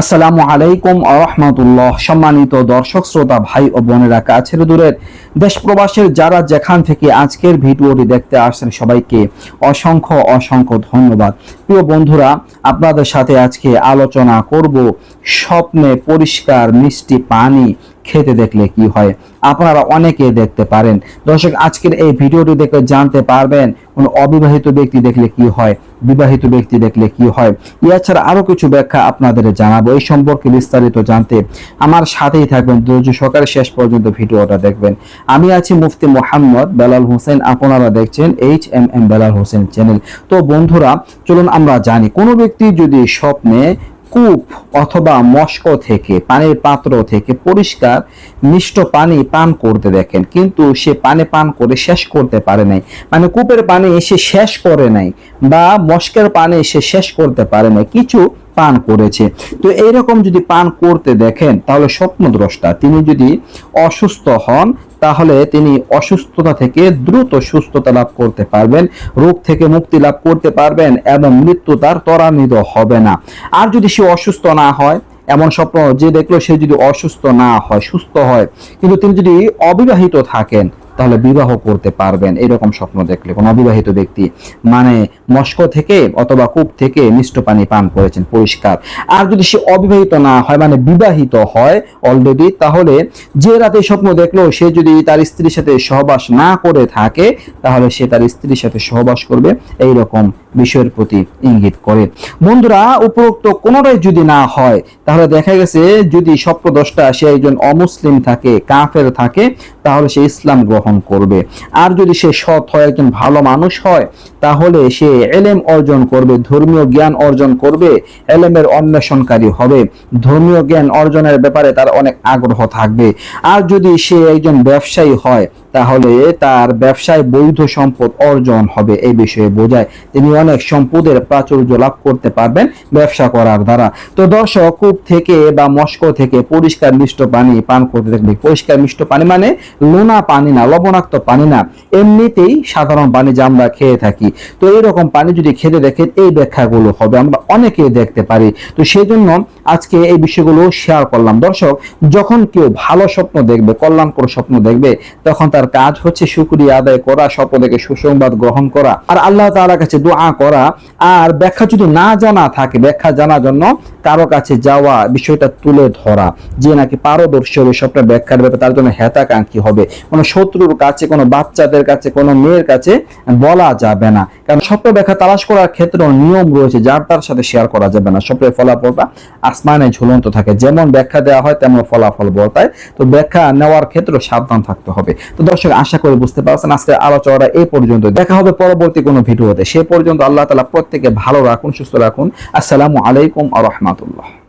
আসসালামু আলাইকুম আহমতুল্লাহ সম্মানিত দর্শক, শ্রোতা, ভাই ও বোনেরা, কাছের দূরের দেশ প্রবাসের যারা যেখান থেকে আজকের ভিডিওটি দেখতে আসছেন, সবাইকে অসংখ্য অসংখ্য ধন্যবাদ। প্রিয় বন্ধুরা, আপনাদের সাথে আজকে আলোচনা করব স্বপ্নে পরিষ্কার মিষ্টি পানি খেতে দেখলে কি হয়? আপনারা অনেকে দেখতে পারেন। দর্শক, আজকের এই ভিডিওটি দেখে জানতে পারবেন, কোন অবিবাহিত ব্যক্তি দেখলে কি হয়, বিবাহিত ব্যক্তি দেখলে কি হয়। এছাড়া আরও কিছু ব্যাখ্যা আপনাদের জানাব। এই সম্পর্কে বিস্তারিত জানতে আমার সাথেই থাকবেন। ধৈর্য সকালে শেষ পর্যন্ত ভিডিওটা দেখবেন। আমি আছি মুফতি মোহাম্মদ বেলাল হোসেন। আপনারা দেখছেন H M M Belal Hossain channel. তো বন্ধুরা, চলুন আমরা জানি, কোনো ব্যক্তি যদি স্বপ্নে কূপ অথবা মস্ক থেকে, পানির পাত্র থেকে পরিষ্কার মিষ্ট পানি পান করতে দেখেন। কিন্তু সে পানি পান করে শেষ করতে পারে নাই। মানে কূপের পানি সে শেষ করে নাই বা মস্কের পানি সে শেষ করতে পারে নাই, কিছু পান করেছে। তো এইরকম যদি পান করতে দেখেন, তাহলে স্বপ্নদ্রষ্টা, তিনি যদি অসুস্থ হন তাহলে তিনি অসুস্থতা থেকে দ্রুত সুস্থতা লাভ করতে পারবেন, রোগ থেকে মুক্তি লাভ করতে পারবেন এবং মৃত্যু তার ত্বরান্বিত হবে না। আর যদি সে অসুস্থ না হয়, এমন স্বপ্ন যে দেখল সে যদি অসুস্থ না হয়, সুস্থ হয়, কিন্তু তিনি যদি অবিবাহিত থাকেন তাহলে বিবাহ করতে পারবেন। এরকম স্বপ্ন দেখলে কোন অবিবাহিত ব্যক্তি মানে মস্ক থেকে অথবা কূপ থেকে মিষ্ট পানি পান করেছেন, পরিষ্কার। আর যদি সে অবিবাহিত না হয় মানে বিবাহিত হয় অলরেডি তাহলে যে রাতে স্বপ্ন দেখল, সে যদি তার স্ত্রীর সাথে সহবাস না করে থাকে, তাহলে সে তার স্ত্রীর সাথে সহবাস করবে। এই রকম বিষয়ের প্রতি ইঙ্গিত করে। বন্ধুরা, উপরোক্ত কোনোটাই যদি না হয়, তাহলে দেখা গেছে যদি স্বপ্নদশটা সে একজন অমুসলিম থাকে, কাফের থাকে, তাহলে সে ইসলাম গ্রহণ করবে। আর যদি সে সৎ হয়, একজন ভালো মানুষ হয়, তাহলে সে এলেম অর্জন করবে, ধর্মীয় জ্ঞান অর্জন করবে, এলেমের অন্বেষণকারী হবে। ধর্মীয় জ্ঞান অর্জনের ব্যাপারে তার অনেক আগ্রহ থাকবে। আর যদি সে একজন ব্যবসায়ী হয় তাহলে তার ব্যবসায় বৈধ সম্পদ অর্জন হবে এই বিষয়ে বোঝায়। তিনি অনেক সম্পদের প্রাচুর্য লাভ করতে পারবেন ব্যবসা করার দ্বারা। তো দর্শক, কূপ থেকে বা মস্ক থেকে পরিষ্কার মিষ্ট পানি পান করতে থাকবে পরিষ্কার মিষ্ট পানি মানে লোনা পানি না, লবণাক্ত পানি না। এমনিতেই সাধারণ পানি যা আমরা খেয়ে থাকি। তো এইরকম পানি যদি খেতে দেখেন, এই ব্যাখ্যাগুলো হবে। আমরা অনেকেই দেখতে পারি। তো সেই জন্য আজকে এই বিষয়গুলো শেয়ার করলাম। দর্শক, যখন কেউ ভালো স্বপ্ন দেখবে, কল্যাণকর স্বপ্ন দেখবে, তখন তার কাজ হচ্ছে শুক্রিয়া আদায় করা, সকলকে সুসংবাদ গ্রহণ করা। আর আল্লাহ তালা কাছে দোয়া করা। আর ব্যাখ্যা যদি না জানা থাকে, ব্যাখ্যা জানার জন্য কারও কাছে যাওয়া বিষয়টা তুলে ধরা, যে নাকি পারদর্শী হবে স্বপ্ন ব্যাখ্যার ব্যাপারে তার জন্য হেতাকাঙ্ক্ষী হবে। কোনো শত্রুর কাছে, কোনো বাচ্চাদের কাছে, কোনো মেয়ের কাছে বলা যাবে না। কারণ স্বপ্ন ব্যাখ্যা তালাশ করার ক্ষেত্রে নিয়ম রয়েছে, যার তার সাথে শেয়ার করা যাবে না। স্বপ্নের ফলাফলটা আসমানে ঝুলন্ত থাকে। যেমন ব্যাখ্যা দেওয়া হয়, তেমন ফলাফল বর্তায়। তো ব্যাখ্যা নেওয়ার ক্ষেত্রে সাবধান থাকতে হবে। তো দর্শক, আশা করি বুঝতে পারছেন, আজকের আলোচনাটা এই পর্যন্ত দেখা হবে পরবর্তী কোনো ভিডিওতে। সে পর্যন্ত আল্লাহ তালা প্রত্যেকে ভালো রাখুন, সুস্থ রাখুন। আসসালামু আলাইকুম আ রহমাতুল্লাহ।